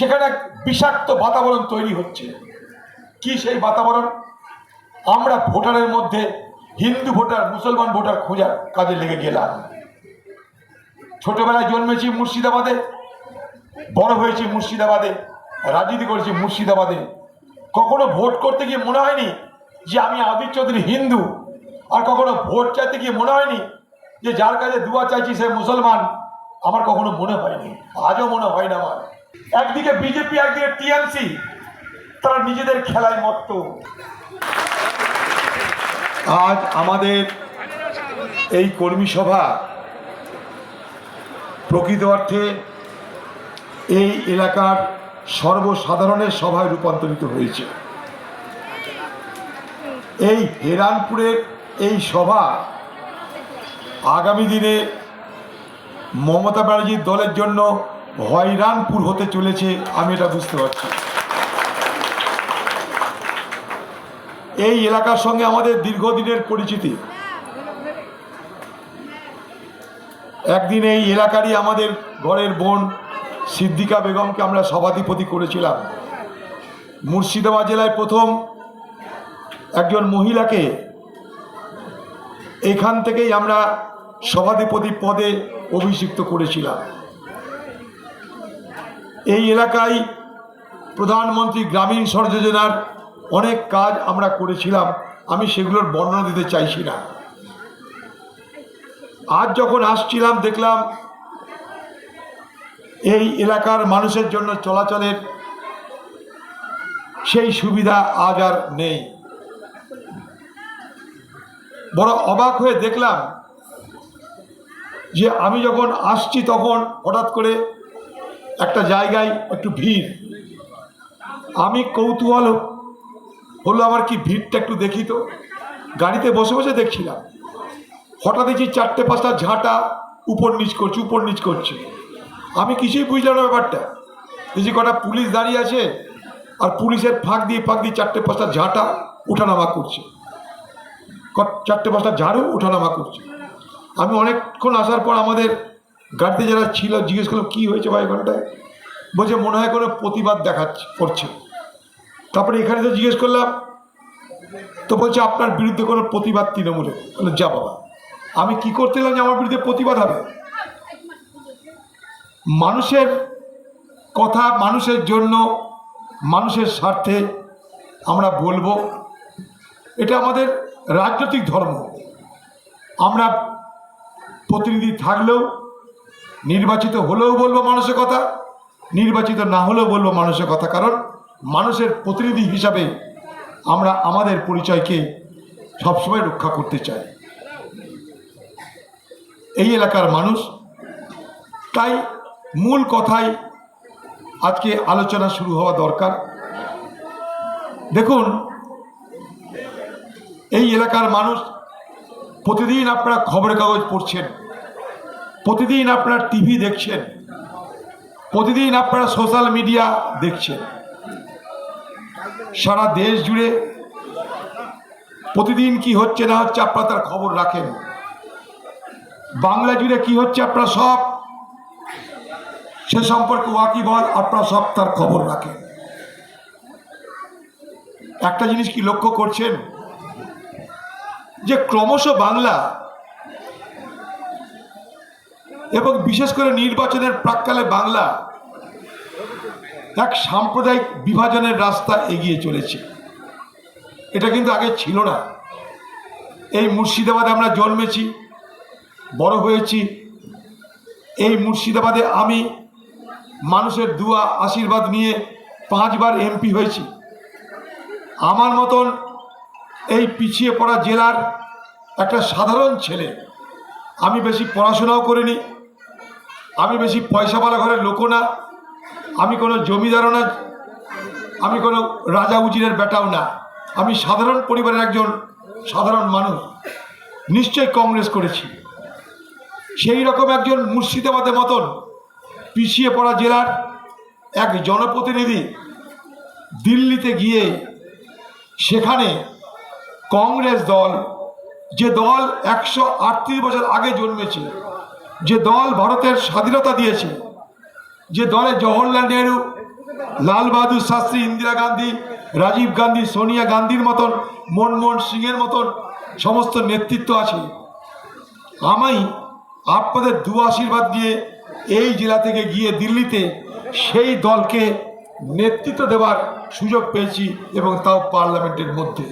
সেখানে এক বিষাক্ত বাতাবরণ তৈরি হচ্ছে। কি সেই বাতাবরণ? আমরা ভোটারের মধ্যে হিন্দু ভোটার, মুসলমান ভোটার খোঁজার কাজে লেগে গেলাম। ছোটবেলায় জন্মেছি মুর্শিদাবাদে, বড় হয়েছি মুর্শিদাবাদে, রাজনীতি করেছি মুর্শিদাবাদে। কখনো ভোট করতে গিয়ে মনে হয়নি যে আমি আদিত্য চৌধুরী হিন্দু, আর কখনো ভোট চাইতে গিয়ে মনে হয়নি যে যার কাছে দুয়া চাইছি সে মুসলমান। আমার কখনো মনে হয়নি, আজও মনে হয় না আমার। একদিকে বিজেপি, একদিকে টিএমসি, তারা নিজেদের খেলায় মত্ত। আজ আমাদের এই কর্মী সভা প্রকৃত অর্থে এই এলাকার সর্বসাধারণের সভায় রূপান্তরিত হয়েছে। এই হেরানপুরের এই সভা আগামী দিনে মমতা ব্যানার্জির দলের জন্য হয়রানপুর হতে চলেছে, আমি এটা বুঝতে পারছি। এই এলাকার সঙ্গে আমাদের দীর্ঘদিনের পরিচিতি। একদিন এই এলাকারই আমাদের ঘরের বোন সিদ্দিকা বেগমকে আমরা সভাধিপতি করেছিলাম। মুর্শিদাবাদ জেলায় প্রথম একজন মহিলাকে এখান থেকেই আমরা সভাধিপতি পদে অভিষিক্ত করেছিলাম। এই এলাকায় প্রধানমন্ত্রী গ্রামীণ সড়ক যোজনার অনেক কাজ আমরা করেছিলাম, আমি সেগুলোর বর্ণনা দিতে চাইছি না। আজ যখন আসছিলাম, দেখলাম এই এলাকার মানুষের জন্য চলাচলের সেই সুবিধা আজ আর নেই। বড় অবাক হয়ে দেখলাম যে আমি যখন আসছি তখন হঠাৎ করে একটা জায়গায় একটু ভিড়। আমি কৌতূহল হলো আমার কি ভিড়টা একটু দেখি তো। গাড়িতে বসে বসে দেখছিলাম। হঠাৎ দেখছি চারটে পাঁচটা ঝাঁটা উপর নিচ করছে, উপর নিচ করছে। আমি কিছুই বুঝলাম না ব্যাপারটা। দেখছি কটা পুলিশ দাঁড়িয়ে আছে আর পুলিশের ফাঁক দিয়ে ফাঁক দিয়ে চারটে পাঁচটা ঝাঁটা ওঠানামা করছে। চারটে পাঁচটা ঝাড়ু ওঠানামা করছে। আমি অনেকক্ষণ আসার পর আমাদের গাড়িতে যারা ছিল জিজ্ঞেস করল কী হয়েছে ভাই ঘন্টায় বলছে মনে হয় কোনো প্রতিবাদ দেখাচ্ছে করছে। তারপরে এখানে তো জিজ্ঞেস করলাম তো বলছে আপনার বিরুদ্ধে কোনো প্রতিবাদ তৃণমূলে বললাম, যা বাবা আমি কি করতে এলাম যে আমার বিরুদ্ধে প্রতিবাদ হবে? মানুষের কথা মানুষের জন্য মানুষের স্বার্থে আমরা বলব এটা আমাদের রাজনৈতিক ধর্ম। আমরা প্রতিনিধি থাকলেও নির্বাচিত হলেও বলব মানুষের কথা, নির্বাচিত না হলেও বলব মানুষের কথা। কারণ মানুষের প্রতিনিধি হিসাবে আমরা আমাদের পরিচয়কে সবসময় রক্ষা করতে চাই। এই এলাকার মানুষ, তাই মূল কথাই আজকে আলোচনা শুরু হওয়া দরকার। দেখুন, এই এলাকার মানুষ প্রতিদিন আপনারা খবরের কাগজ পড়ছেন। প্রতিদিন আপনার টিভি দেখছেন, প্রতিদিন আপনারা সোশ্যাল মিডিয়া দেখছেন। সারা দেশ জুড়ে প্রতিদিন কি হচ্ছে না হচ্ছে আপনারা তার খবর রাখেন। বাংলা জুড়ে কি হচ্ছে আপনারা সব, সে সম্পর্কে ওয়াকিবল আপনারা সব তার খবর রাখেন। একটা জিনিস কি লক্ষ্য করছেন? যে ক্রমশ বাংলা এবং বিশেষ করে নির্বাচনের প্রাককালে বাংলা এক সাম্প্রদায়িক বিভাজনের রাস্তা এগিয়ে চলেছে। এটা কিন্তু আগে ছিল না। এই মুর্শিদাবাদে আমরা জন্মেছি, বড় হয়েছি। এই মুর্শিদাবাদে আমি মানুষের দুয়া, আশীর্বাদ নিয়ে পাঁচবার এমপি হয়েছি। আমার মতন এই পিছিয়ে পড়া জেলার একটা সাধারণ ছেলে আমি বেশি পড়াশোনাও করিনি। আমি বেশি পয়সাওয়ালা ঘরের লোকও না, আমি কোনো জমিদারও না, আমি কোনো রাজা উজিরের বেটাও না। আমি সাধারণ পরিবারের একজন সাধারণ মানুষ নিশ্চয় কংগ্রেস করেছি। সেই রকম একজন মুর্শিদাবাদের মতন পিছিয়ে পড়া জেলার এক জনপ্রতিনিধি দিল্লিতে গিয়ে সেখানে কংগ্রেস দল, যে দল একশো আটত্রিশ বছর আগে জন্মেছে যে দল ভারতের স্বাধীনতা দিয়েছে, যে দলে জওহরলাল নেহরু, লাল বাহাদুর শাস্ত্রী, ইন্দিরা গান্ধী, রাজীব গান্ধী, সোনিয়া গান্ধীর মতন, মনমোহন সিংয়ের মতন সমস্ত নেতৃত্ব আছে। আমি আপনাদের দু আশীর্বাদ দিয়ে এই জেলা থেকে গিয়ে দিল্লিতে সেই দলকে নেতৃত্ব দেওয়ার সুযোগ পেয়েছি এবং তাও পার্লামেন্টের মধ্যে।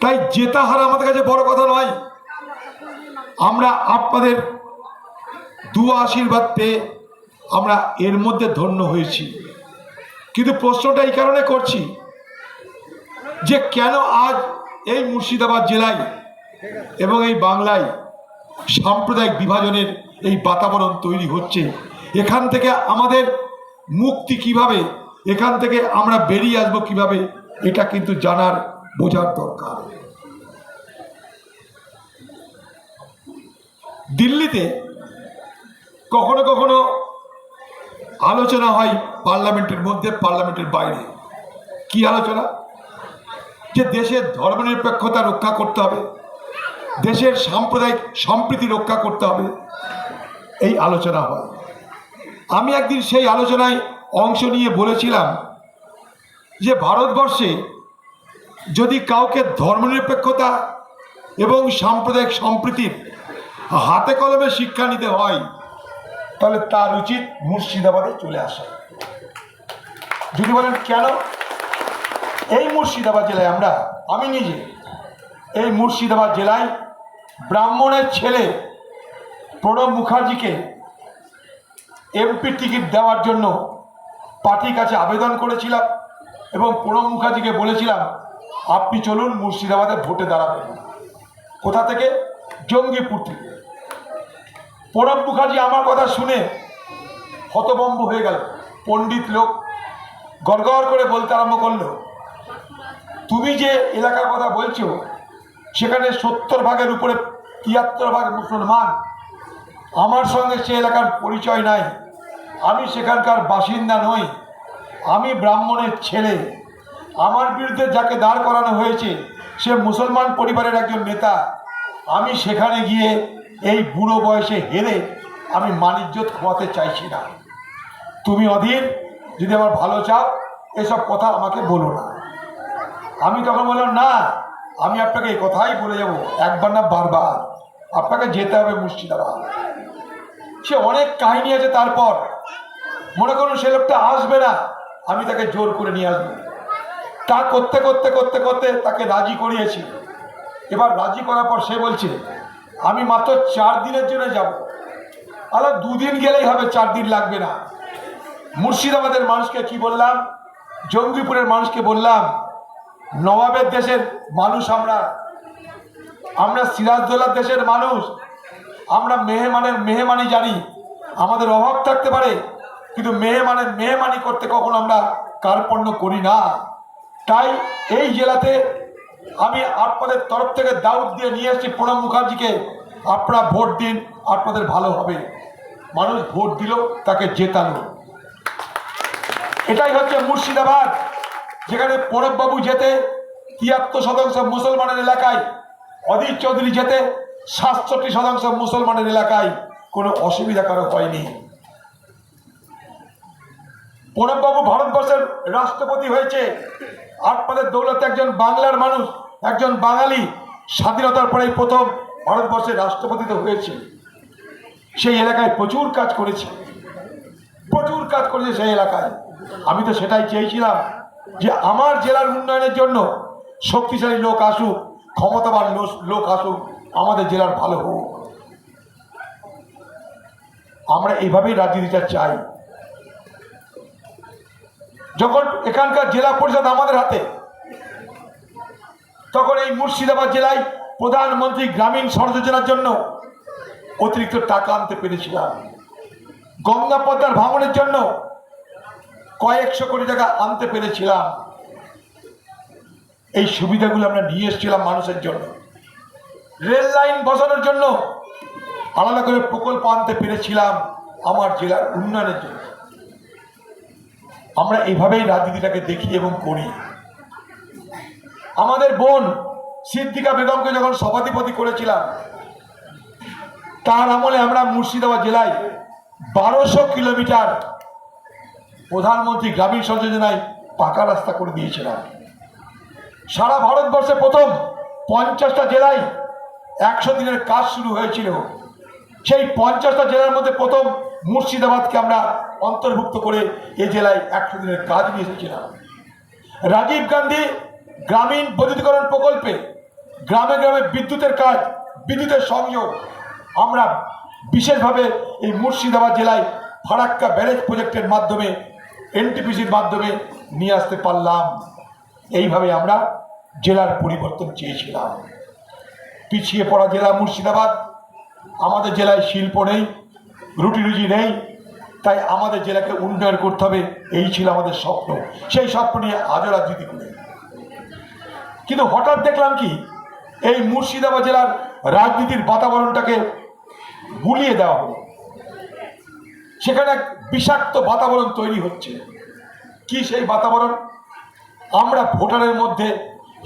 তাই জেতা হারা আমাদের কাছে বড় কথা নয়। আমরা আপনাদের দু আশীর্বাদ পেয়ে আমরা এর মধ্যে ধন্য হয়েছি। কিন্তু প্রশ্নটা এই কারণে করছি যে কেন আজ এই মুর্শিদাবাদ জেলায় এবং এই বাংলায় সাম্প্রদায়িক বিভাজনের এই বাতাবরণ তৈরি হচ্ছে? এখান থেকে আমাদের মুক্তি কীভাবে? এখান থেকে আমরা বেরিয়ে আসব কীভাবে? এটা কিন্তু জানার, বোঝার দরকার। দিল্লিতে কখনো কখনো আলোচনা হয় পার্লামেন্টের মধ্যে, পার্লামেন্টের বাইরে। কি আলোচনা? যে দেশের ধর্মনিরপেক্ষতা রক্ষা করতে হবে, দেশের সাম্প্রদায়িক সম্প্রীতি রক্ষা করতে হবে, এই আলোচনা হয়। আমি একদিন সেই আলোচনায় অংশ নিয়ে বলেছিলাম যে ভারতবর্ষে যদি কাউকে ধর্মনিরপেক্ষতা এবং সাম্প্রদায়িক সম্প্রীতির হাতে কলমে শিক্ষা নিতে হয়, তাহলে তার উচিত মুর্শিদাবাদে চলে আসা। যদি বলেন কেন? এই মুর্শিদাবাদ জেলায় আমরা, আমি নিজে, এই মুর্শিদাবাদ জেলায় ব্রাহ্মণের ছেলে প্রণব মুখার্জিকে এমপি টিকিট দেওয়ার জন্য পার্টির কাছে আবেদন করেছিলাম এবং প্রণব মুখার্জিকে বলেছিলাম, আপনি চলুন মুর্শিদাবাদে ভোটে দাঁড়াবেন। কোথা থেকে? জঙ্গিপুর থেকে। প্রণব মুখার্জি আমার কথা শুনে হতবম্ব হয়ে গেল। পণ্ডিত লোক গড়গড় করে বলতে আরম্ভ করল, তুমি যে এলাকার কথা বলছো, সেখানে সত্তর ভাগের উপরে তিয়াত্তর ভাগ মুসলমান। আমার সঙ্গে সে এলাকার পরিচয় নাই। আমি সেখানকার বাসিন্দা নই। আমি ব্রাহ্মণের ছেলে। আমার বিরুদ্ধে যাকে দাঁড় করানো হয়েছে, সে মুসলমান পরিবারের একজন নেতা। আমি সেখানে গিয়ে এই বুড়ো বয়সে হেরে আমি মানিজ্যত খোয়াতে চাইছি না। তুমি অধীর, যদি আমার ভালো চাও, এসব কথা আমাকে বলো না। আমি তখন বললাম, না, আমি আপনাকে এই কথাই বলে যাব, একবার না বারবার। আপনাকে যেতে হবে মুর্শিদাবাদ। সে অনেক কাহিনী আছে তারপর। মনে করুন, সে লোকটা আসবে না, আমি তাকে জোর করে নিয়ে আসব। তা করতে করতে করতে করতে তাকে রাজি করিয়েছি। এবার রাজি করার পর সে বলছে আমি মাত্র চার দিনের জন্য যাব। আলা দুদিন গেলেই হবে, চার দিন লাগবে না। মুর্শিদাবাদের মানুষকে কি বললাম? জঙ্গিপুরের মানুষকে বললাম, নবাবের দেশের মানুষ আমরা। আমরা সিরাজদৌলার দেশের মানুষ। আমরা মেহমানের মেহমানি জানি। আমাদের অভাব থাকতে পারে, কিন্তু মেহমানের মেহমানি করতে কখনো আমরা কার্পণ্য করি না। তাই এই জেলাতে আমি আপনাদের তরফ থেকে দাউদ দিয়ে নিয়ে এসেছি প্রণব মুখার্জিকে। আপনারা ভোট দিন, আপনাদের ভালো হবে। মানুষ ভোট দিল, তাকে জেতালো। এটাই হচ্ছে মুর্শিদাবাদ, যেখানে প্রণববাবু যেতে তিয়াত্তর শতাংশ মুসলমানের এলাকায়, অধীর চৌধুরী যেতে, সাতষট্টি শতাংশ মুসলমানের এলাকায় কোনো অসুবিধা কারও হয়নি। প্রণববাবু ভারতবর্ষের রাষ্ট্রপতি হয়েছে। আপনাদের দৌলতে একজন বাংলার মানুষ একজন বাঙালি স্বাধীনতার পরেই প্রথম ভারতবর্ষের রাষ্ট্রপতি তো হয়েছে। সেই এলাকায় প্রচুর কাজ করেছে। প্রচুর কাজ করেছে সেই এলাকায়। আমি তো সেটাই চেয়েছিলাম যে আমার জেলার উন্নয়নের জন্য শক্তিশালী লোক আসুক, ক্ষমতাবান লোক আসুক, আমাদের জেলার ভালো হোক। আমরা এইভাবেই রাজনীতিটা চাই। যখন এখানকার জেলা পরিষদ আমাদের হাতে তখন এই মুর্শিদাবাদ জেলায় প্রধানমন্ত্রী গ্রামীণ সড়ক যোজনার জন্য অতিরিক্ত টাকা আনতে পেরেছিলাম। গঙ্গা পদ্মার ভাঙনের জন্য কয়েকশো কোটি টাকা আনতে পেরেছিলাম। এই সুবিধাগুলো আমরা নিয়ে এসেছিলাম মানুষের জন্য। রেল লাইন বসানোর জন্য আলাদা করে প্রকল্প আনতে পেরেছিলাম আমার জেলার উন্নয়নের জন্য। আমরা এইভাবেই রাজনীতিটাকে দেখি এবং করি। আমাদের বোন সিদ্দিকা বেগমকে যখন সভাধিপতি করেছিলাম, তার আমলে আমরা মুর্শিদাবাদ জেলায় বারোশো কিলোমিটার প্রধানমন্ত্রী গ্রামীণ সড়ক যোজনায় পাকা রাস্তা করে দিয়েছিলাম। সারা ভারতবর্ষে প্রথম পঞ্চাশটা জেলায় একশো দিনের কাজ শুরু হয়েছিল। সেই পঞ্চাশটা জেলার মধ্যে প্রথম মুর্শিদাবাদকে আমরা অন্তর্ভুক্ত করে এই জেলায় একশো দিনের কাজ নিয়ে এসেছিলাম। রাজীব গান্ধী গ্রামীণ বৈদ্যুতিকরণ প্রকল্পে গ্রামে গ্রামে বিদ্যুতের কাজ, বিদ্যুতের সংযোগ। আমরা বিশেষভাবে এই মুর্শিদাবাদ জেলায় ফারাক্কা ব্যারেজ প্রজেক্টের মাধ্যমে, এনটিপিসির মাধ্যমে নিয়ে আসতে পারলাম। এইভাবে আমরা জেলার পরিবর্তন চেয়েছিলাম। পিছিয়ে পড়া জেলা মুর্শিদাবাদ, আমাদের জেলায় শিল্প নেই, রুটি রুজি নেই, তাই আমাদের জেলাকে উন্নয়ন করতে হবে, এই ছিল আমাদের স্বপ্ন। সেই স্বপ্ন নিয়ে আজও রাজনীতি করি। কিন্তু হঠাৎ দেখলাম কি, এই মুর্শিদাবাদ জেলার রাজনীতির বাতাবরণটাকে গুলিয়ে দেওয়া হলো। সেখানে এক বিষাক্ত বাতাবরণ তৈরি হচ্ছে। কি সেই বাতাবরণ? আমরা ভোটারের মধ্যে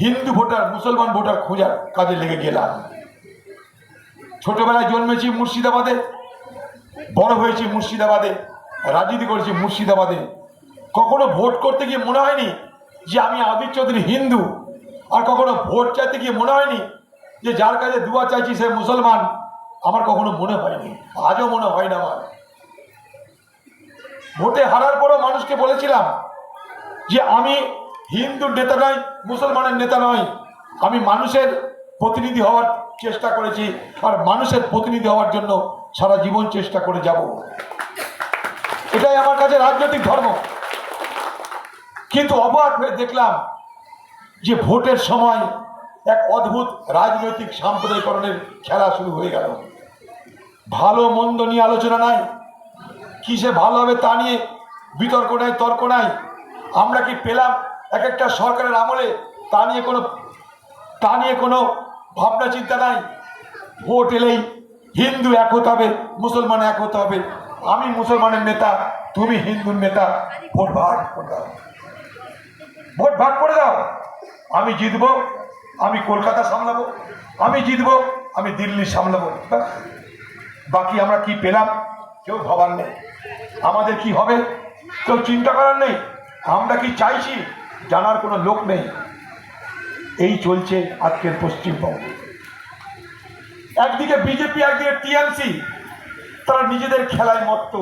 হিন্দু ভোটার, মুসলমান ভোটার খোঁজার কাজে লেগে গেলাম। ছোটবেলায় জন্মেছি মুর্শিদাবাদে, বড় হয়েছি মুর্শিদাবাদে, রাজনীতি করেছি মুর্শিদাবাদে। কখনো ভোট করতে গিয়ে মনে হয়নি যে আমি আদির চৌধুরী হিন্দু। আর কখনো ভোট চাইতে গিয়ে মনে হয়নি যে যার কাছে দুয়া চাইছি সে মুসলমান। আমার কখনো মনে হয়নি, আজও মনে হয় না আমার। ভোটে হারার পরও মানুষকে বলেছিলাম যে আমি হিন্দুর নেতা নয়, মুসলমানের নেতা নয়। আমি মানুষের প্রতিনিধি হওয়ার চেষ্টা করেছি আর মানুষের প্রতিনিধি হওয়ার জন্য সারা জীবন চেষ্টা করে যাব। এটাই আমার কাছে রাজনৈতিক ধর্ম। কিন্তু অবাক হয়ে দেখলাম যে ভোটের সময় এক অদ্ভুত রাজনৈতিক সাম্প্রদায়িকরণের খেলা শুরু হয়ে গেল। ভালো, মন্দ নিয়ে আলোচনা নাই। কিসে ভালো হবে তা নিয়ে বিতর্ক নাই, তর্ক নাই। আমরা কি পেলাম এক একটা সরকারের আমলে? তা নিয়ে কোনো, তা নিয়ে কোনো ভাবনা চিন্তা নাই। ভোট এলেই হিন্দু এক হতে হবে, মুসলমান এক হতে হবে। আমি মুসলমানের নেতা, তুমি হিন্দুর নেতা, ভোট ভাগ করে দাও। ভোট ভাগ করে দাও। আমি জিতবো, আমি কলকাতা সামলাবো, আমি জিতবো, আমি দিল্লি সামলাবো। বাকি আমরা কি পেলাম, কেউ ভাবার নেই। আমাদের কি হবে, কেউ চিন্তা করার নেই। আমরা কি চাইছি, জানার কোনো লোক নেই। এই চলছে আজকের পশ্চিমবঙ্গে। একদিকে বিজেপি, একদিকে টিএমসি, তারা নিজেদের খেলায় মত্ত।